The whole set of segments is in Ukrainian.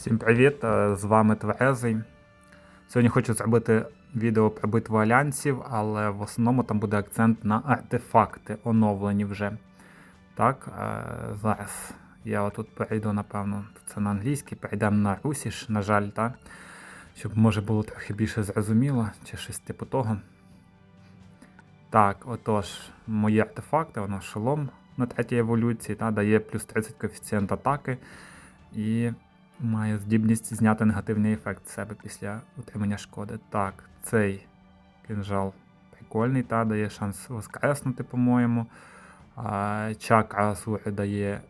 Всім привіт! е, З вами Тверезий. Сьогодні хочу зробити відео про битву альянсів, але в основному там буде акцент на артефакти, оновлені вже. Так, е, зараз я отут перейду, напевно, це на англійський, перейдемо на русіш, на жаль, так? Щоб може було трохи більше зрозуміло, чи щось типу того. Так, отож, мої артефакти, воно шолом на третій еволюції, та, дає плюс 30 коефіцієнт атаки і має здібність зняти негативний ефект з себе після отримання шкоди. Так, цей кинжал прикольний, та дає шанс воскреснути, по-моєму. Чакра Асури дає,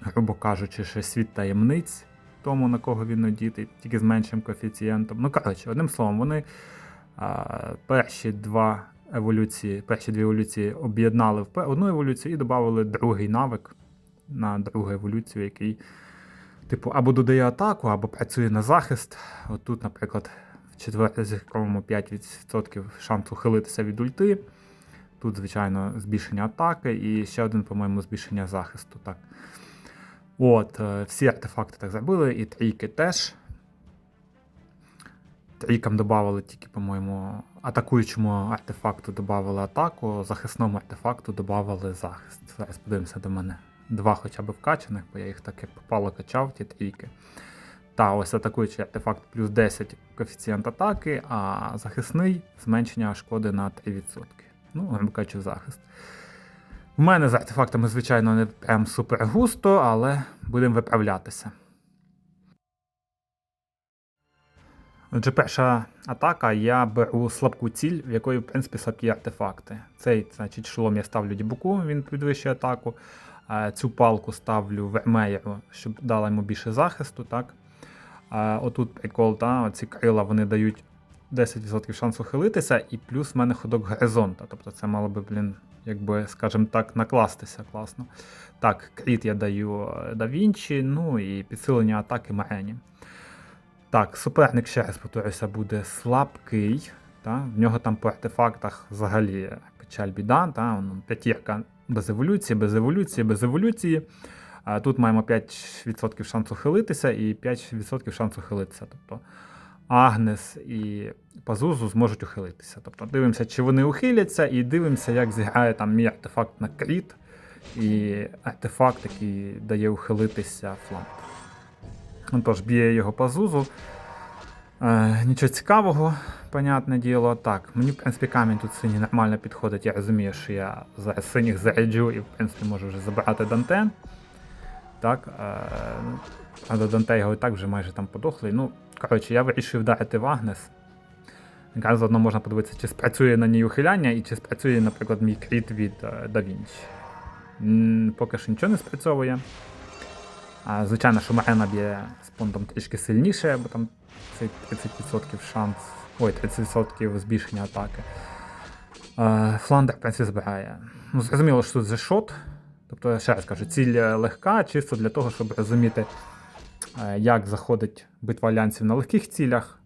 грубо кажучи, ще світ таємниць тому, на кого він одітий, тільки з меншим коефіцієнтом. Ну, коротше, одним словом, вони а, перші два еволюції, перші дві еволюції об'єднали в одну еволюцію і додали другий навик на другу еволюцію, який, типу, або додає атаку, або працює на захист. От тут, наприклад, в четвертому 5% шансу ухилитися від ульти. Тут, звичайно, збільшення атаки і ще один, по-моєму, збільшення захисту. Так. От, е, всі артефакти так зробили, і трійки теж. Трійкам додали тільки, по-моєму, атакуючому артефакту додали атаку, захисному артефакту додали захист. Зараз подивимося до мене. Два хоча б вкачаних, бо я їх так як попало качав, ті трійки. Та ось атакуючий артефакт плюс 10 коефіцієнт атаки, а захисний зменшення шкоди на 3%. Ну, кажучи, захист. У мене з артефактами, звичайно, не прям супер густо, але будемо виправлятися. Отже, перша атака, я беру слабку ціль, в якої, в принципі, слабкі артефакти. Цей, значить, шолом я ставлю дібуку, він підвищує атаку. Е, Цю палку ставлю вермеєру, щоб дала йому більше захисту. так. Е, Отут прикол, та, оці крила вони дають 10% шансу хилитися, і плюс в мене ходок горизонта. Тобто це мало би, блін, якби, скажімо так, накластися класно. Так, кріт я даю е, да Вінчі, ну і підсилення атаки Марені. Так, суперник, ще раз повторюся, буде слабкий. Та? В нього там по артефактах взагалі печаль біда. Та? П'ятірка без еволюції, без еволюції, без еволюції. А тут маємо 5% шансу хилитися і 5% шансу хилитися. Тобто Агнес і Пазузу зможуть ухилитися. Тобто дивимося, чи вони ухиляться, і дивимося, як зіграє там мій артефакт на кріт і артефакт, який дає ухилитися фланг. Ну, Тож, б'є його Пазузу. Е, нічого цікавого, понятне діло. Так, мені, в принципі, камінь тут синій нормально підходить. Я розумію, що я зараз синіх заряджу і, в принципі, можу вже забирати Данте. Так, е, ну, але Данте його і так вже майже там подохлий. Ну, коротше, я вирішив вдарити в Агнес. Якраз заодно можна подивитися, чи спрацює на ній ухиляння і чи спрацює, наприклад, мій кріт від е, Да Вінчі. Поки що нічого не спрацьовує. А, звичайно, що Марена б'є з понтом трішки сильніше, бо там 30% шанс. Ой, 30% збільшення атаки. Е, Фландер, в принципі, збирає. Ну, зрозуміло, що тут за шот. Тобто, ще раз кажу, ціль е, легка, чисто для того, щоб розуміти, е, як заходить битва альянсів на легких цілях,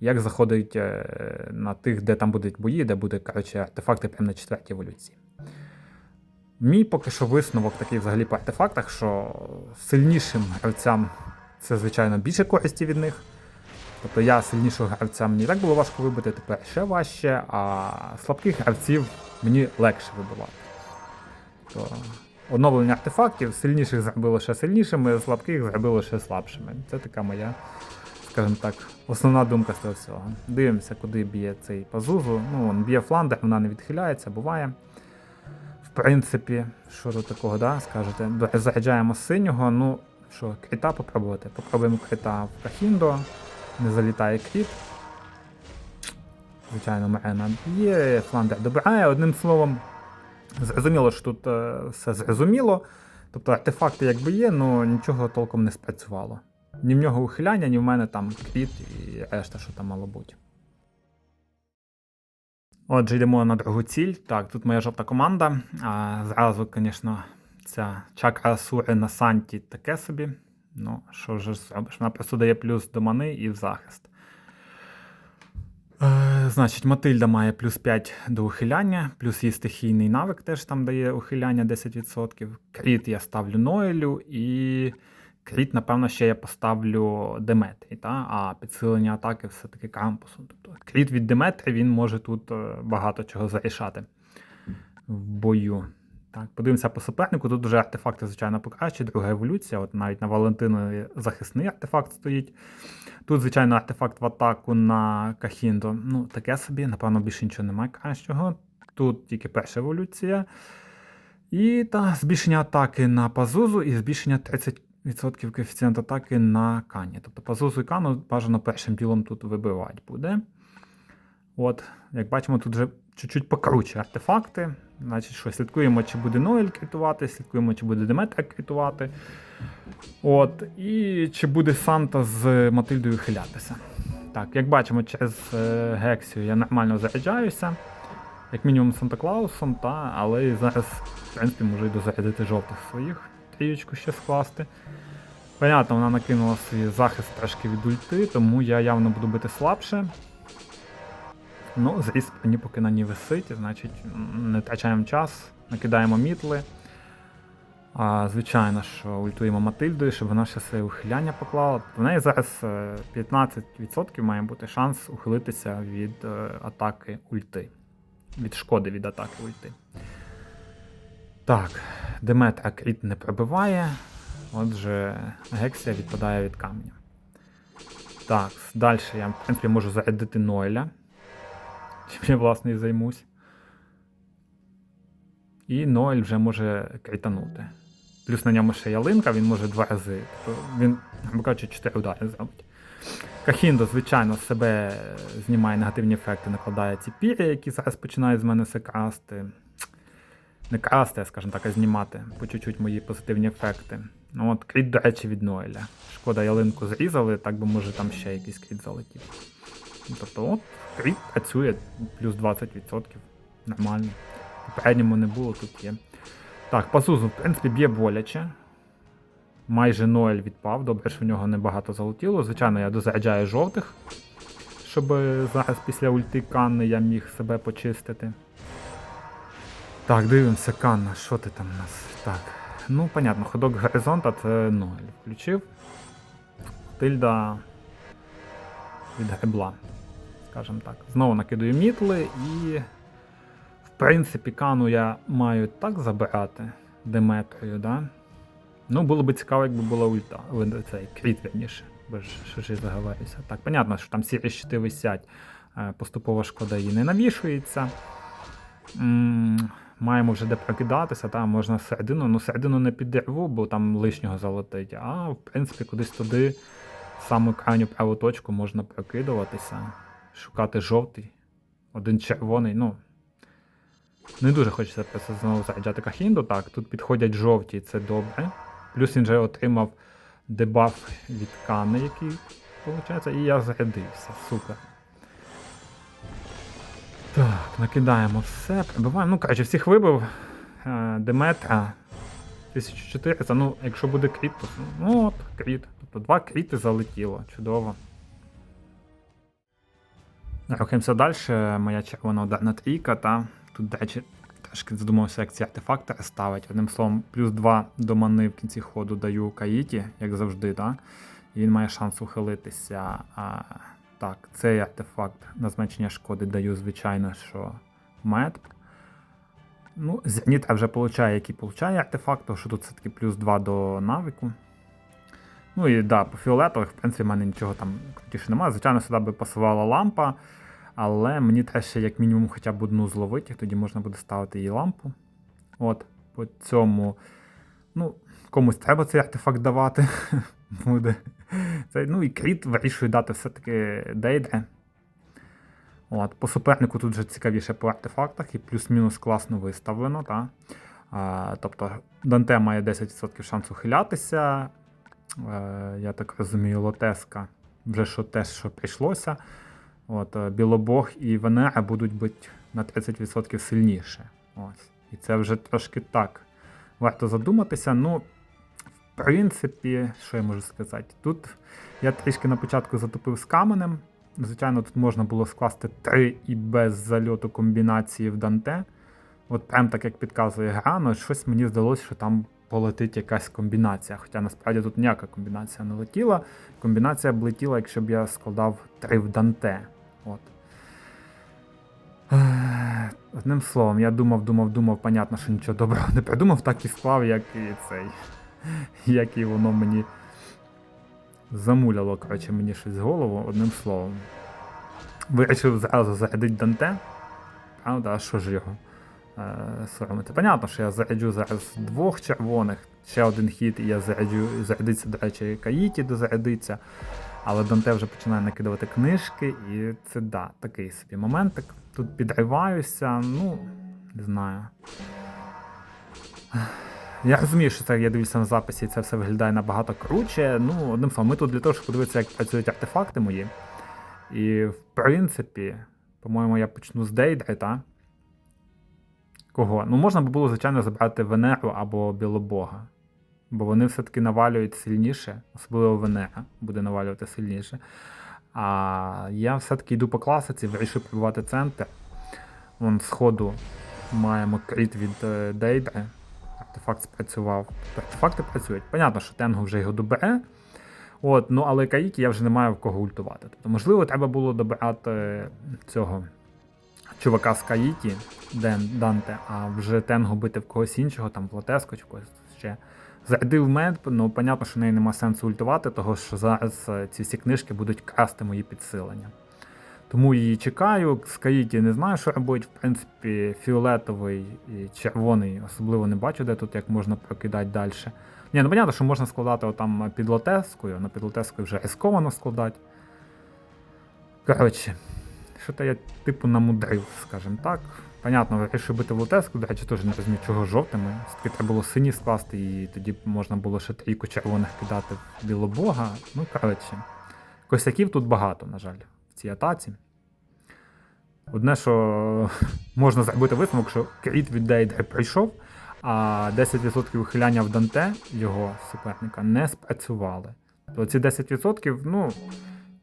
як заходить на тих, де там будуть бої, де буде коротше, артефакти прямо на четвертій еволюції. Мій поки що висновок такий взагалі по артефактах, що сильнішим гравцям це, звичайно, більше користі від них. Тобто я сильнішого гравця мені так було важко вибити, тепер ще важче, а слабких гравців мені легше вибивати. То оновлення артефактів сильніших зробило ще сильнішими, слабких зробило ще слабшими. Це така моя, скажімо так, основна думка з цього всього. Дивимося, куди б'є цей пазузу. Ну, він б'є фландер, вона не відхиляється, буває. В принципі, що тут такого, да, скажете? До- Заряджаємо синього. Ну, що, крита попробувати? Попробуємо крита в Кахіндо. Не залітає кріт. Звичайно, Марена б'є, фландер добирає. Одним словом, зрозуміло, що тут е, все зрозуміло. Тобто артефакти якби є, але нічого толком не спрацювало. Ні в нього ухиляння, ні в мене там кріт і решта, що там мало бути. Отже, йдемо на другу ціль. Так, тут моя жовта команда. А, зразу, звісно, ця чакра Сури на Санті таке собі. Ну, що вже зробиш? Вона просто дає плюс до мани і в захист. Е, значить, Матильда має плюс 5 до ухиляння, плюс її стихійний навик теж там дає ухиляння 10%. Кріт я ставлю Ноелю і кріт, напевно, ще я поставлю Деметрі, та? а підсилення атаки все-таки кампусом. Тобто кріт від Деметрі він може тут е, багато чого зарішати в бою. Так, подивимося по супернику. Тут вже артефакти, звичайно, покраще, друга еволюція. От навіть на Валентинові захисний артефакт стоїть. Тут, звичайно, артефакт в атаку на Кахіндо. Ну, таке собі, напевно, більше нічого немає кращого. Тут тільки перша еволюція. І та збільшення атаки на Пазузу і збільшення 30% коефіцієнт атаки на Кані. Тобто Пазузу і Кану бажано першим ділом тут вибивати буде. От, як бачимо, тут вже чуть-чуть покруче артефакти. Значить, що слідкуємо, чи буде Ноель критувати, слідкуємо, чи буде Деметра критувати. От, і чи буде Санта з Матильдою хилятися. Так, як бачимо, через е, Гексію я нормально заряджаюся. Як мінімум Санта Клаусом, та, але і зараз, в принципі, можу й дозарядити жовтих своїх, трієчку ще скласти. Понятно, вона накинула свій захист трошки від ульти, тому я явно буду бити слабше. Ну, зріст мені поки на ній висить, значить не втрачаємо час, накидаємо мітли. А, звичайно, що ультуємо Матильдою, щоб вона ще своє ухиляння поклала. В неї зараз е, 15% має бути шанс ухилитися від е, атаки ульти. Від шкоди від атаки ульти. Так, Деметра кріт не пробиває. Отже, Гексія відпадає від каменя. Так, далі я, в принципі, можу зарядити Нойля. Чим я, власне, і займусь. І Ноель вже може кританути. Плюс на ньому ще ялинка, він може два рази. Тобто він, кажучи, чотири удари зробить. Кахіндо, звичайно, з себе знімає негативні ефекти, накладає ці пір'я, які зараз починають з мене все красти. Не красти, скажімо так, а знімати по чуть-чуть мої позитивні ефекти. Ну от кріт, до речі, від Ноеля. Шкода, ялинку зрізали, так би може там ще якийсь кріт залетів. Ну, Тобто, от, працює плюс 20%. Нормально. Попередньому не було, тут є. Так, Пазузу, в принципі, б'є боляче. Майже Ноель відпав. Добре, що в нього небагато залетіло. Звичайно, я дозаряджаю жовтих, щоб зараз після ульти Канни я міг себе почистити. Так, дивимося, Канна, що ти там у нас? Так. Ну, понятно, ходок горизонта це Ноель. Включив. Тильда від гребла, скажімо так. Знову накидаю мітли і. В принципі, кану я маю так забирати Деметрою, да? Ну, було б цікаво, якби була ульта. Цей кріт верніше. Бо ж заговорюся. Так, понятно, що там сірі щити висять. е, Поступова шкода її не навішується. М, Маємо вже де прокидатися, там можна середину, ну середину не підірву, бо там лишнього залетить. А в принципі кудись туди, саму крайню праву точку можна прокидуватися, шукати жовтий, один червоний, ну. Не дуже хочеться знову заряджати Кахінду. Так, тут підходять жовті, це добре. Плюс він вже отримав дебаф від Кани, який виходить, і я зарядився. Супер. Так, накидаємо все, прибиваємо. Ну, коротше, всіх вибив. Е, Деметра 1400. Ну, якщо буде кріт, то ну от, кріт. Тобто два кріти залетіло. Чудово. Рухаємося далі. Моя червона ударна трійка, та тут, до речі, трошки задумався, як ці артефакти ставить. Одним словом, плюс 2 до мани в кінці ходу даю Каїті, як завжди, та? і він має шанс ухилитися. А, так, цей артефакт на зменшення шкоди даю, звичайно, що мед. Ну, Зеніта вже получає, який получає артефакт, тому що тут все-таки плюс 2 до навику. Ну і да, по фіолетових, в принципі, в мене нічого там крутіше немає. Звичайно, сюди би пасувала лампа, але мені треба ще як мінімум хоча б одну зловити, тоді можна буде ставити її лампу. От, по цьому. Ну, комусь треба цей артефакт давати. буде. Це, ну і кріт вирішує дати все-таки Дейдре. От, по супернику тут вже цікавіше по артефактах і плюс-мінус класно виставлено. Та? А, тобто Данте має 10% шансу хилятися. Е, я так розумію, Лотеска вже що те, що прийшлося. От, е, Білобог і Венера будуть бути на 30% сильніше. Ось. І це вже трошки так. Варто задуматися. Ну, в принципі, що я можу сказати? Тут я трішки на початку затопив з каменем. Звичайно, тут можна було скласти 3 і без зальоту комбінації в Данте. От прям так як підказує гра, але щось мені здалося, що там полетить якась комбінація. Хоча насправді тут ніяка комбінація не летіла. Комбінація б летіла, якщо б я складав 3 в Данте. От. Одним словом, я думав, думав, думав, понятно, що нічого доброго не придумав, так і склав, як і цей. Як і воно мені замуляло, коротше, мені щось з голову, одним словом. Вирішив зразу зарядити Данте. Правда, а що ж його соромити? Понятно, що я заряджу зараз двох червоних, ще один хід, і я заряджу, зарядиться, до речі, Каїті дозарядиться. Але Данте вже починає накидувати книжки, і це да, такий собі моментик. Тут підриваюся, ну, не знаю. Я розумію, що це я дивлюся на записі, і це все виглядає набагато круче. Ну, одним словом, ми тут для того, щоб подивитися, як працюють артефакти мої. І в принципі, по-моєму, я почну з Дейдри, та? Кого? Ну, можна було, звичайно, забрати Венеру або Білобога. Бо вони все-таки навалюють сильніше, особливо Венера буде навалювати сильніше. А я все-таки йду по класиці, вирішив пробувати центр. Вон з маємо кріт від е, Дейдри. Артефакт спрацював. Артефакти працюють. Понятно, що Тенгу вже його добере. От, ну але Каїкі я вже не маю в кого ультувати. Тобто, можливо, треба було добирати цього чувака з Каїті, Ден, Данте, а вже Тенгу бити в когось іншого, там в Латеско чи в когось ще. Зарядив мед, ну понятно, що в неї нема сенсу ультувати, того що зараз е, ці всі книжки будуть красти мої підсилення. Тому її чекаю. З не знаю, що робить. В принципі, фіолетовий і червоний, особливо не бачу, де тут як можна прокидати далі. Ні, ну понятно, що можна складати отам під лотескою, на під лотескою вже рисковано складати. Коротше, що то я типу намудрив, скажімо так. Понятно, вирішив бити в лотеску, до речі, теж не розумію, чого жовтими. Все-таки треба було сині скласти, і тоді можна було ще трійку червоних кидати в білобога. Ну, коротше, косяків тут багато, на жаль, в цій атаці. Одне, що можна зробити висновок, що кріт від Дейдри прийшов, а 10% ухиляння в Данте його суперника не спрацювали. То ці 10% ну,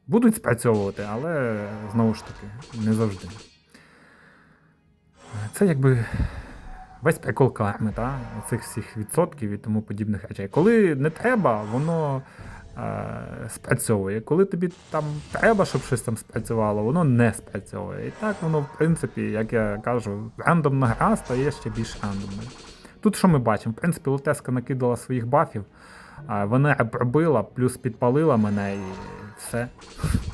будуть спрацьовувати, але знову ж таки, не завжди. Це якби весь прикол карми, та? цих всіх відсотків і тому подібних речей. Коли не треба, воно е, спрацьовує. Коли тобі там треба, щоб щось там спрацювало, воно не спрацьовує. І так воно, в принципі, як я кажу, рандомна гра стає ще більш рандомною. Тут що ми бачимо? В принципі, Лутеска накидала своїх бафів, а Венера пробила, плюс підпалила мене і все.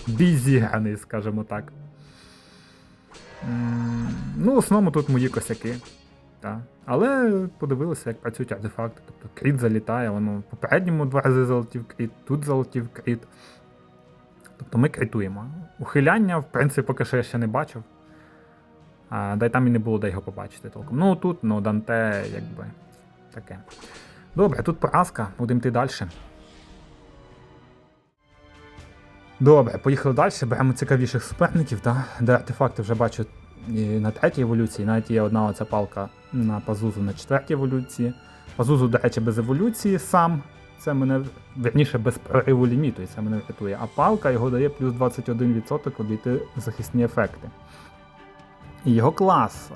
Бій зіграний, скажімо так. Ну, в основному тут мої косяки. Та. Але подивилися, як працюють артефакти. Тобто кріт залітає, воно в попередньому два рази залетів кріт, тут залетів кріт. Тобто ми критуємо. Ухиляння, в принципі, поки що я ще не бачив. А, да й там і не було де його побачити толком. Ну тут, ну, Данте, якби таке. Добре, тут поразка, будемо йти далі. Добре, поїхали далі, беремо цікавіших суперників, да? де артефакти вже бачу і на третій еволюції, навіть є одна оця палка на Пазузу на четвертій еволюції. Пазузу, до речі, без еволюції сам. Це мене верніше без прориву ліміту, і це мене рятує. А палка його дає плюс 21% обійти захисні ефекти. І його клас, е,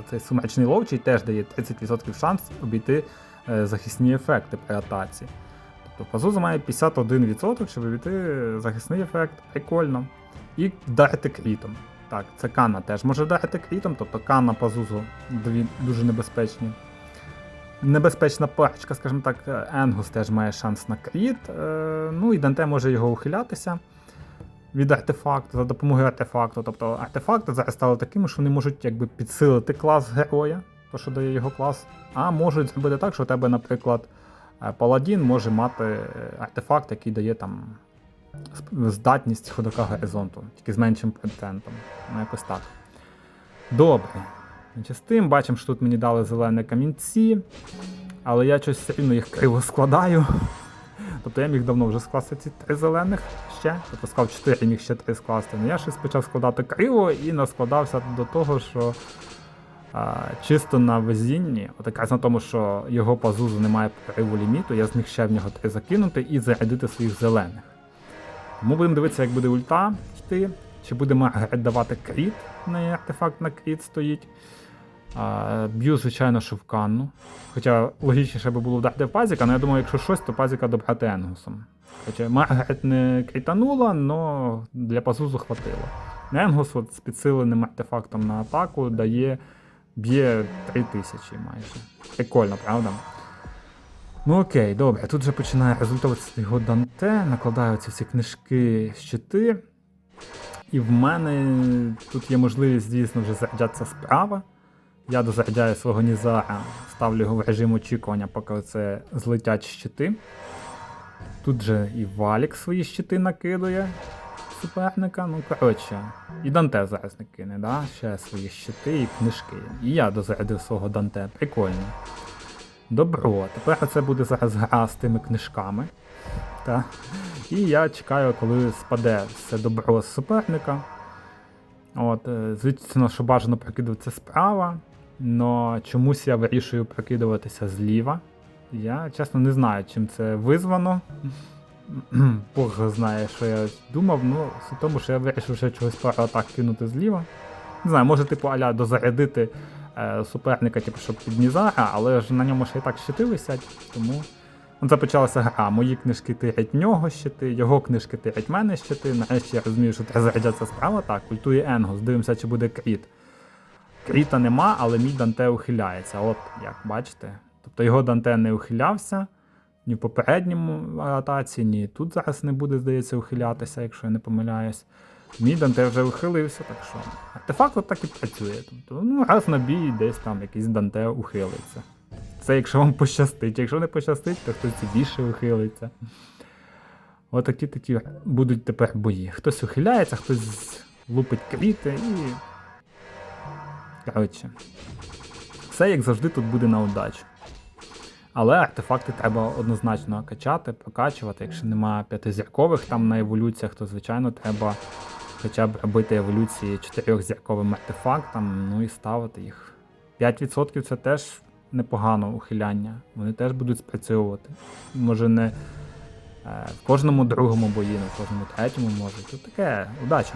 оцей сумеречний ловчий, теж дає 30% шанс обійти е, захисні ефекти при атаці. Тобто Пазуза має 51%, щоб обійти захисний ефект. Прикольно. І вдарити крітом. Так, це Канна теж може вдарити крітом, тобто Канна Пазузу дві дуже небезпечні. Небезпечна парочка, скажімо так, Енгус теж має шанс на кріт. Е, Ну і Данте може його ухилятися від артефакту за допомогою артефакту. Тобто артефакти зараз стали такими, що вони можуть якби підсилити клас героя, то що дає його клас, а можуть зробити так, що у тебе, наприклад, паладін може мати е, артефакт, який дає там здатність ходока горизонту, тільки з меншим процентом. Ну, якось так. Добре. З тим бачимо, що тут мені дали зелені камінці, але я щось все рівно їх криво складаю. Тобто я міг давно вже скласти ці три зелених ще. Тобто склав 4, міг ще 3 скласти. Ну я щось почав складати криво і наскладався до того, що чисто на везінні, от якраз на тому, що його пазузу немає криву ліміту, я зміг ще в нього 3 закинути і зарядити своїх зелених. Тому будемо дивитися, як буде ульта йти, чи буде Маргарет давати кріт, в артефакт на кріт стоїть. А, б'ю, звичайно, що в канну. Хоча логічніше би було вдати в пазіка, але я думаю, якщо щось, то пазіка добрати Енгусом. Хоча Маргарет не кританула, але для пазузу хватило. Енгус от з підсиленим артефактом на атаку дає б'є 3000 майже. Прикольно, правда? Ну окей, добре. Тут вже починає результуватися його Данте, накладаються всі книжки, щити. І в мене тут є можливість, звісно, вже заряджатися справа. Я дозаряджаю свого Нізара, ставлю його в режим очікування, поки це злетять щити. Тут же і Валік свої щити накидує суперника. Ну, коротше, і Данте зараз не кине, да? ще свої щити і книжки. І я дозарядив свого Данте. Прикольно. Добро, тепер це буде зараз гра з тими книжками. Та. І я чекаю, коли спаде все добро з суперника. От, е, звісно, що бажано прокидуватися справа, але чомусь я вирішую прокидуватися зліва. Я чесно не знаю, чим це визвано. Бог знає, що я думав, ну, в тому, що я вирішив ще чогось пару атак кинути зліва. Не знаю, може, типу, аля дозарядити е, суперника, типу, щоб під Нізара, але ж на ньому ще і так щити висять, тому. Ну, це почалася гра. Мої книжки тирять нього щити, його книжки тирять мене щити. Нарешті я розумію, що треба заряджатися справа. Так, культує Енгус, дивимося, чи буде кріт. Кріта нема, але мій Данте ухиляється. От як бачите. Тобто його Данте не ухилявся ні в попередньому атаці, ні тут зараз не буде, здається, ухилятися, якщо я не помиляюсь. Мій Данте вже ухилився, так що артефакт от так і працює. Тобто, ну, раз на бій десь там якийсь Данте ухилиться. Це якщо вам пощастить. Якщо не пощастить, то хтось більше ухилиться. Отакі такі будуть тепер бої. Хтось ухиляється, хтось лупить кріти і. Коротше. Все, як завжди, тут буде на удачу. Але артефакти треба однозначно качати, прокачувати. Якщо немає п'ятизіркових там на еволюціях, то звичайно треба хоча б робити еволюції чотирьохзірковим артефактом, ну і ставити їх. 5% це теж непогано ухиляння. Вони теж будуть спрацьовувати. Може не е, в кожному другому бої, не в кожному третьому може. Тут таке удача.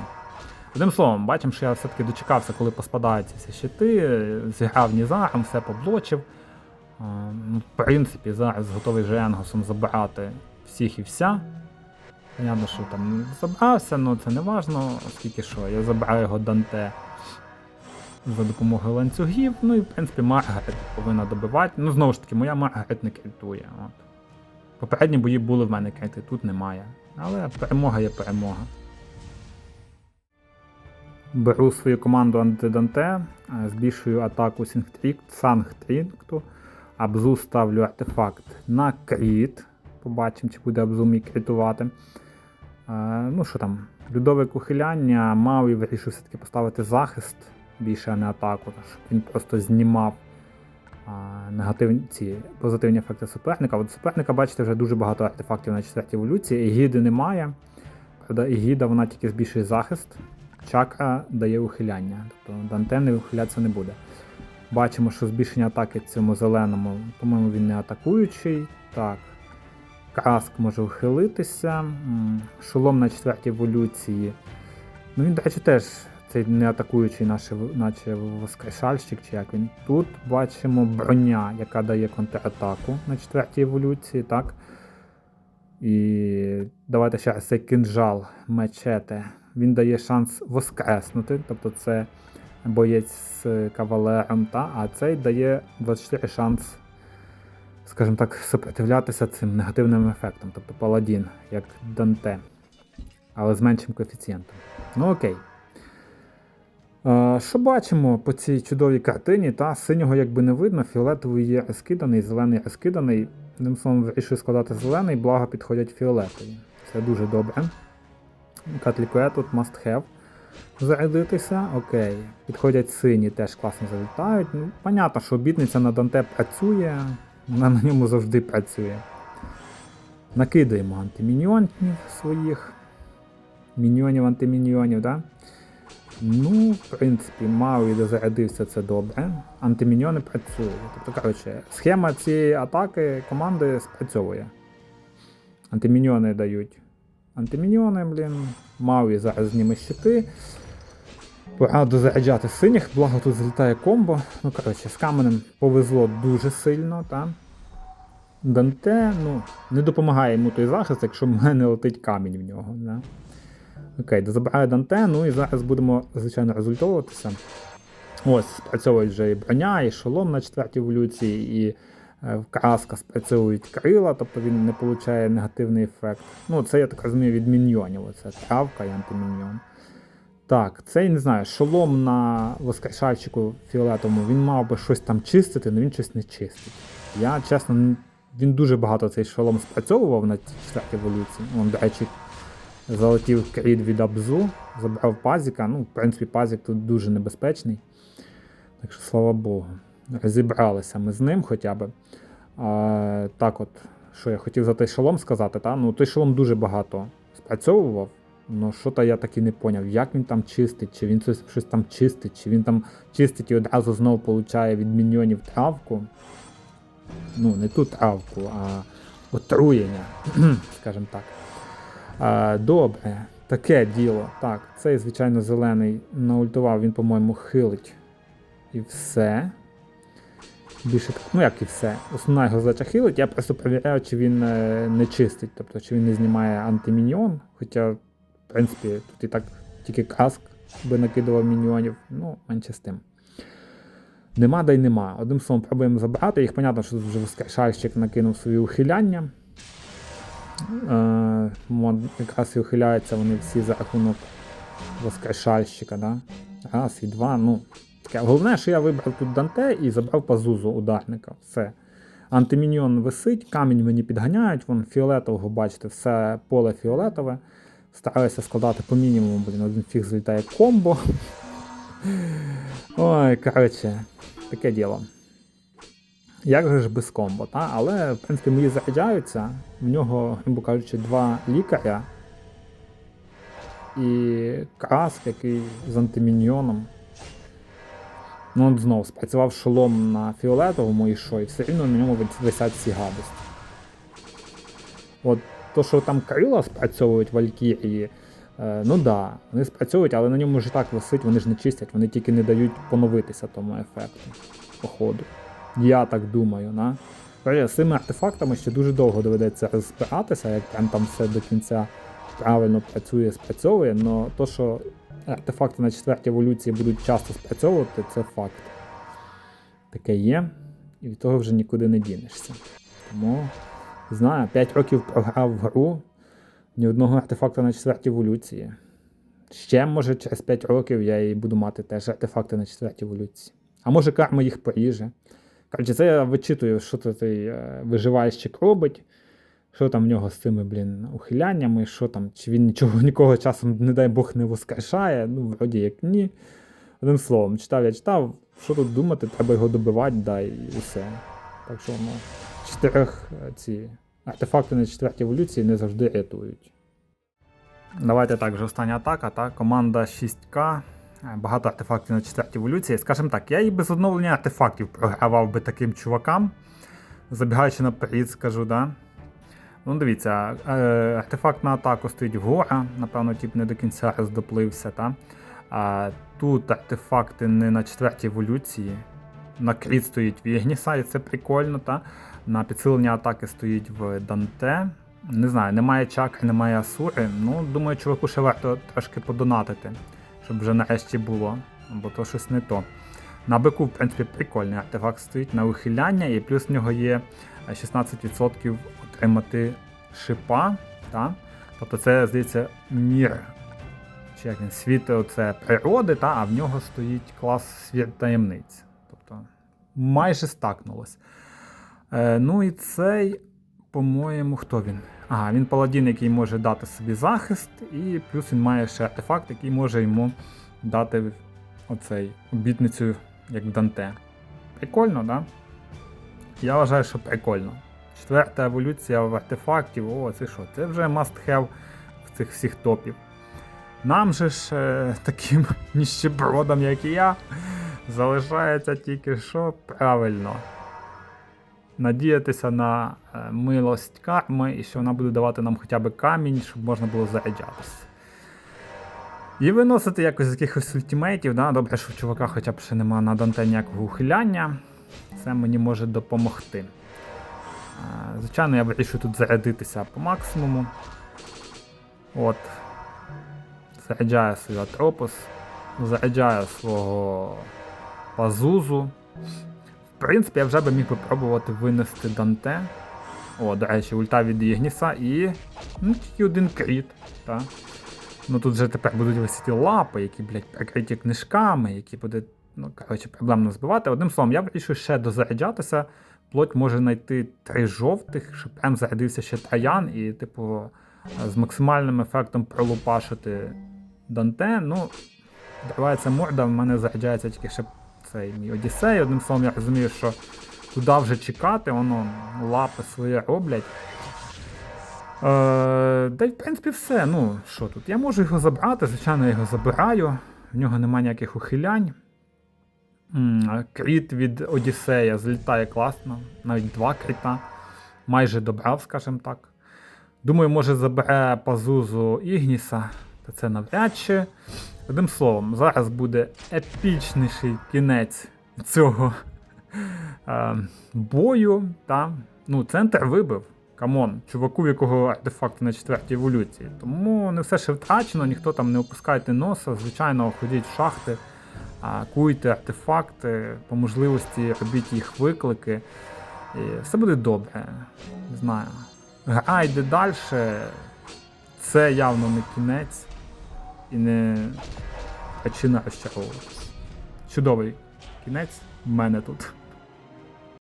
Одним словом, бачимо, що я все-таки дочекався, коли поспадаються ці щити, зіграв Нізаром, все поблочив. Е, ну, В принципі, зараз готовий вже Енгосом забирати всіх і вся. Понятно, що там забрався, але це не важно, оскільки що, я забираю його Данте за допомогою ланцюгів. Ну і в принципі Маргарет повинна добивати. Ну, знову ж таки, моя Маргарет не критує. От. Попередні бої були в мене крити, тут немає. Але перемога є перемога. Беру свою команду антиданте, е, збільшую атаку Сангтрінкту, Абзу ставлю артефакт на кріт. Побачимо, чи буде Абзу мій критувати. Е, Ну що там, Людовик ухиляння, мав і вирішив все-таки поставити захист більше, а не атаку, щоб він просто знімав а, негативні ці позитивні ефекти суперника. От суперника, бачите, вже дуже багато артефактів на четвертій еволюції. Егіди немає. Правда, Егіда вона тільки збільшує захист. Чакра дає ухиляння. Тобто Данте не ухилятися не буде. Бачимо, що збільшення атаки цьому зеленому, по-моєму, він не атакуючий. Так. Краск може ухилитися. Шолом на четвертій еволюції. Ну він, до речі, теж цей не атакуючий наш, наче воскрешальщик, чи як він. Тут бачимо броня, яка дає контратаку на четвертій еволюції, так? І давайте ще раз цей кинжал мечете. Він дає шанс воскреснути, тобто це боєць з кавалером, та? а цей дає 24 шанс, скажімо так, сопротивлятися цим негативним ефектам, тобто паладін, як Данте, але з меншим коефіцієнтом. Ну окей. Е, Що бачимо по цій чудовій картині? Та синього якби не видно, фіолетовий є розкиданий, зелений розкиданий. Одним словом, вирішую складати зелений, благо підходять фіолетові. Це дуже добре. Катлікує тут must have. Зарядитися, окей. Підходять сині, теж класно залітають. Ну, понятно, що обітниця на Данте працює, вона на ньому завжди працює. Накидаємо антиміньйонів своїх. Міньйонів, антиміньйонів, да? Ну, в принципі, Мауі дозарядився це добре. Антиміньйони працюють. Тобто, коротше, схема цієї атаки команди спрацьовує. Антиміньйони дають. Антиміньйони, блін. Мауі зараз зніме щити. Пора дозаряджати синіх, благо тут злітає комбо. Ну, коротше, з каменем повезло дуже сильно, та? Данте, ну, не допомагає йому той захист, якщо в мене летить камінь в нього. Да? Окей, дозабираю Данте, ну і зараз будемо, звичайно, результовуватися. Ось, спрацьовують вже і броня, і шолом на четвертій еволюції, і краска спрацьовують крила, тобто він не отримує негативний ефект. Ну, це я так розумію від міньйонів. Оце травка і антиміньйон. Так, цей не знаю, шолом на воскрешальчику фіолетовому, він мав би щось там чистити, але він щось не чистить. Я, чесно, він дуже багато цей шолом спрацьовував на четвертій еволюції. Вон, до речі, залетів кріт від Абзу, забрав пазіка. Ну, в принципі, пазік тут дуже небезпечний. Так що, слава Богу, розібралися ми з ним хоча б. А, так от, що я хотів за той шолом сказати, та? ну той шолом дуже багато спрацьовував. Ну, що то я так і не поняв, як він там чистить, чи він щось, щось там чистить, чи він там чистить і одразу знову получає від міньйонів травку. Ну, не ту травку, а отруєння, скажімо так. А, добре, таке діло. Так, цей, звичайно, зелений наультував, він, по-моєму, хилить. І все. Більше ну як і все. Основна його задача хилить, я просто перевіряю, чи він е, не чистить, тобто чи він не знімає антиміньйон. Хоча, в принципі, тут і так тільки каск би накидував міньйонів, ну, менше з тим. Нема да й нема. Одним словом, пробуємо забрати. Їх, понятно, що тут вже воскрешальщик накинув свої ухиляння. Е, якраз і ухиляються вони всі за рахунок воскрешальщика. Да? Раз і два. Ну, таке. Головне, що я вибрав тут Данте і забрав пазузу ударника. Все. Антиміньйон висить, камінь мені підганяють, вон фіолетового, бачите, все поле фіолетове. Стараюся складати по мінімуму, блін, один фіг злітає комбо. Ой, коротше, таке діло. Як же ж без комбо, та? але в принципі мої заряджаються. В нього, грубо кажучи, два лікаря і краск, який з антиміньйоном. Ну, от знов спрацював шолом на фіолетовому і що, і все рівно на ньому висять всі гадості. От то, що там крила спрацьовують валькірії, е, ну да, вони спрацьовують, але на ньому вже так висить, вони ж не чистять, вони тільки не дають поновитися тому ефекту, походу. Я так думаю, на. З цими артефактами ще дуже довго доведеться розбиратися, як прям там все до кінця правильно працює, спрацьовує, але то, що артефакти на четвертій еволюції будуть часто спрацьовувати, це факт. Таке є, і від того вже нікуди не дінешся. Тому, знаю, 5 років програв в гру, ні одного артефакту на четвертій еволюції. Ще, може, через 5 років я і буду мати теж артефакти на четвертій еволюції. А може карма їх поріже. Коротше, це я вичитую, що цей е, виживальщик робить, що там в нього з цими, блін, ухиляннями, що там, чи він нічого нікого часом, не дай Бог, не воскрешає. Ну, вроді як ні. Одним словом, читав, я читав, що тут думати, треба його добивати, да, і все. Так що, ну, чотирьох е, ці артефакти на четвертій еволюції не завжди рятують. Давайте так, вже остання атака, та команда 6К. Е, Багато артефактів на четвертій еволюції. Скажімо так, я і без оновлення артефактів програвав би таким чувакам. Забігаючи наперед, скажу, да. Ну, дивіться, е, артефакт на атаку стоїть вгора, напевно, тип не до кінця роздоплився, та. А тут артефакти не на четвертій еволюції. На кріт стоїть в Ігніса, і це прикольно, та. На підсилення атаки стоїть в Данте. Не знаю, немає чакри, немає асури. Ну, думаю, чуваку ще варто трошки подонатити, щоб вже нарешті було, бо то щось не то. На бику, в принципі, прикольний артефакт стоїть на ухиляння, і плюс в нього є е, 16% отримати шипа. Та? Тобто це, здається, мір. Чи як він, світ оце природи, та? а в нього стоїть клас світ таємниць. Тобто майже стакнулось. Е, ну і цей, по-моєму, хто він? Ага, він паладін, який може дати собі захист, і плюс він має ще артефакт, який може йому дати оцей обітницю, як Данте. Прикольно, да? Я вважаю, що прикольно. Четверта еволюція в артефактів, о, це що? Це вже must have в цих всіх топів. Нам же ж е, таким ніщебродам, як і я, залишається тільки що правильно. Надіятися на е, милость карми і що вона буде давати нам хоча б камінь, щоб можна було заряджатися. І виносити якось з якихось ультимейтів, да? добре, що в чувака хоча б ще нема на Данте ніякого ухиляння. Це мені може допомогти. Звичайно, я вирішую тут зарядитися по максимуму. От. Заряджаю свій Атропос, заряджаю свого Пазузу. В принципі, я вже би міг попробувати винести Данте. О, до речі, ульта від Ігніса і. Ну, тільки один кріт. Та. Ну тут вже тепер будуть висіти лапи, які, блядь, прикриті книжками, які буде, ну, коротше, проблемно збивати. Одним словом, я вирішую ще дозаряджатися. Плоть може знайти три жовтих, щоб прям зарядився ще троян і, типу, з максимальним ефектом пролупашити Данте. Ну, Давається морда, в мене заряджається тільки ще цей мій Одіссей. Одним словом, я розумію, що туди вже чекати, воно лапи своє роблять. Е, да й в принципі все. Ну, що тут? Я можу його забрати, звичайно, я його забираю. В нього немає ніяких ухилянь. Кріт від Одіссея злітає класно, навіть два кріта. Майже добрав, скажімо так. Думаю, може забере пазузу Ігніса, та це навряд чи. Одним словом, зараз буде епічніший кінець цього е, бою. Та? Ну, центр вибив. Камон, чуваку, в якого артефакти на четвертій еволюції. Тому не все ще втрачено, ніхто там не опускайте носа, звичайно, ходіть в шахти, куйте артефакти, по можливості робіть їх виклики. І все буде добре. Не знаю. Гра йде далі. Це явно не кінець і не причина розчаровуватися. Чудовий кінець в мене тут.